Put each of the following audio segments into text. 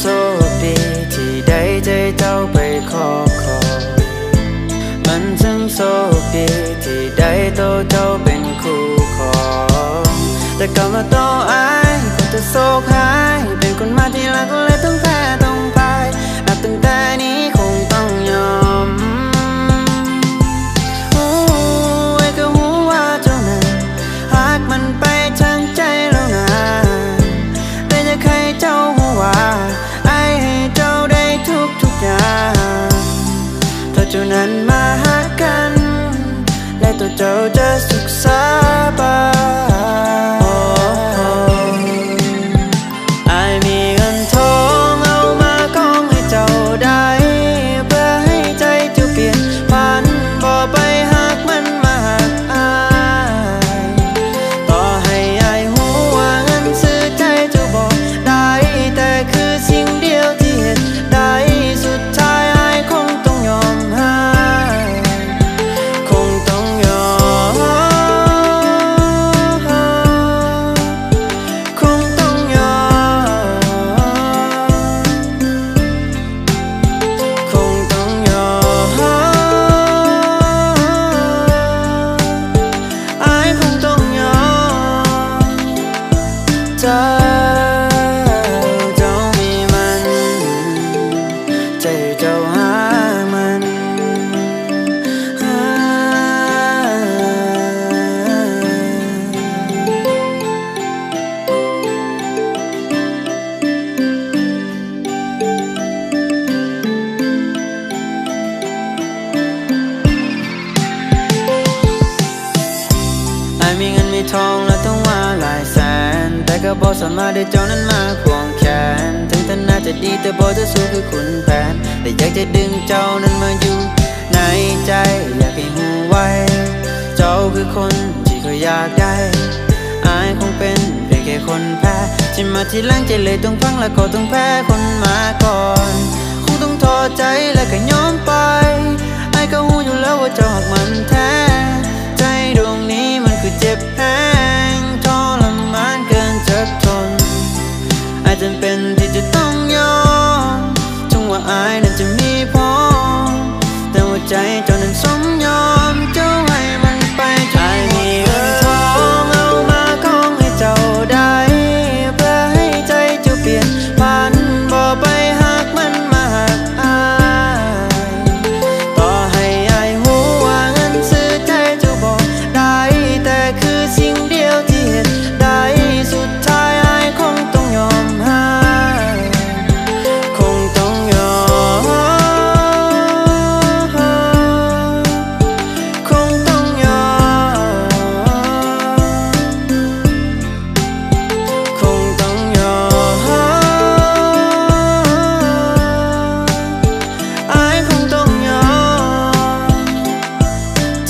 โชคดีที่ได้ใจเจ้าไปขอขอมันทั้งโชคดีที่ได้โตเจ้าเป็นคู่ของแต่กลับมาโตอายคนจะโชคหายเป็นคนมาที่รักเล เนแต่ก็บอกสามารถได้เจ้านั้นมาควงแขน ถึงท่านน่าจะดีแต่บอจะสู้คือคุณแผน แต่อยากจะดึงเจ้านั้นมาอยู่ในใจ อยากให้หูไว้ เจ้าคือคนที่เขาอยากได้ อายคงเป็นเพียงแค่คนแพ้ที่มาทีหลังใจเลยต้องพังและก็ต้องแพ้คนมาก่อน คงต้องท้อใจและก็ยอมไป ไอ้ก็หูอยู่แล้วว่าเจ้าหักมันแท้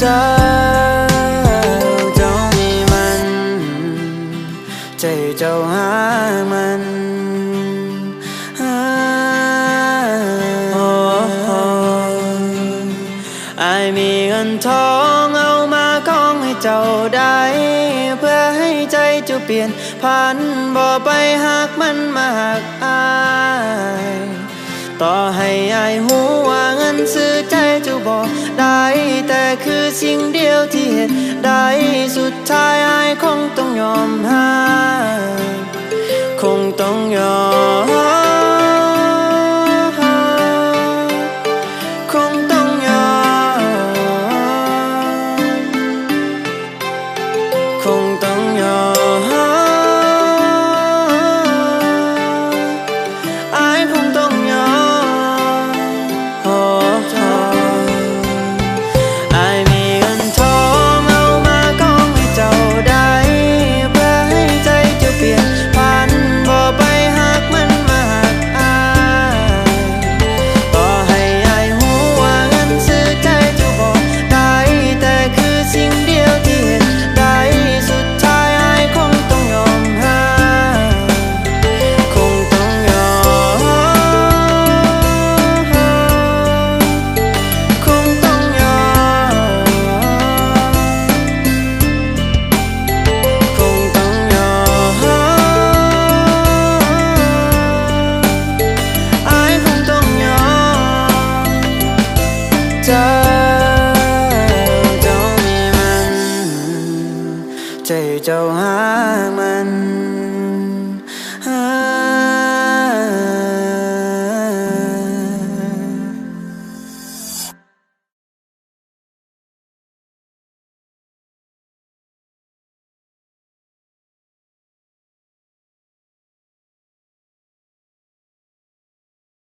เจ้าเจ้ามีมันใจเจ้าหามันหาโอ้โอ้อายมีเงินทองเอามากองให้เจ้าได้ เพื่อให้ใจเจ้าเปลี่ยนพันบ่ไปหากมันมาหักอาย ต่อให้อายหูว่าเงินซื้อใจเจ้าบอกได้ แต่คือสิ่งเดียวที่เห็นได้สุดท้ายอายคงต้องยอมหาคงต้องยอม thì cho hóa mình.